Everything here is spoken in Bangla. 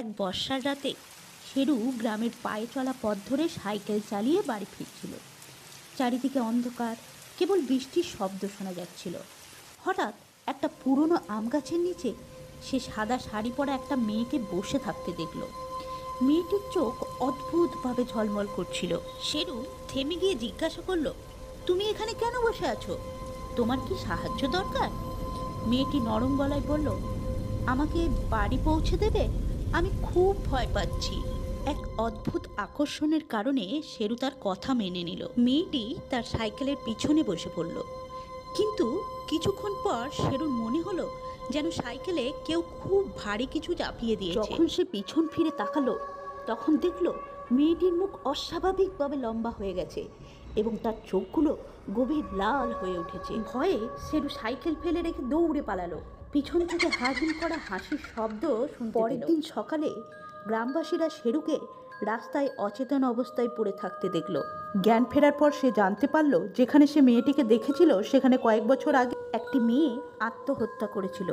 এক বর্ষার রাতে শেরু গ্রামের পায়ে চলা পথ ধরে সাইকেল চালিয়ে বাড়ি ফিরছিল। চারিদিকে অন্ধকার, কেবল বৃষ্টির শব্দ শোনা যাচ্ছিল। হঠাৎ একটা পুরনো আম গাছের নিচে সে সাদা শাড়ি পরা একটা মেয়েকে বসে থাকতে দেখল। মেয়েটির চোখ অদ্ভুতভাবে ঝলমল করছিল। শেরু থেমে গিয়ে জিজ্ঞাসা করল, তুমি এখানে কেন বসে আছো? তোমার কি সাহায্য দরকার? মেয়েটি নরম গলায় বলল, আমাকে বাড়ি পৌঁছে দেবে? আমি খুব ভয় পাচ্ছি। এক অদ্ভুত আকর্ষণের কারণে শেরু তার কথা মেনে নিল। মেয়েটি তার সাইকেলের পিছনে বসে পড়ল। কিন্তু কিছুক্ষণ পর শেরুর মনে হলো যেন সাইকেলে কেউ খুব ভারী কিছু চাপিয়ে দিয়েছে। যখন সে পিছন ফিরে তাকালো, তখন দেখল মেয়েটির মুখ অস্বাভাবিকভাবে লম্বা হয়ে গেছে এবং তার চোখগুলো গভীর লাল হয়ে উঠেছে। ভয়ে শেরু সাইকেল ফেলে রেখে দৌড়ে পালালো। পিছন থেকে হাসিম করা হাসির শব্দ পরের দিন সকালে গ্রামবাসীরা শেরুকে রাস্তায় অচেতন অবস্থায় পড়ে থাকতে দেখল। জ্ঞান ফেরার পর সে জানতে পারল, যেখানে সে মেয়েটিকে দেখেছিল, সেখানে কয়েক বছর আগে একটি মেয়ে আত্মহত্যা করেছিল।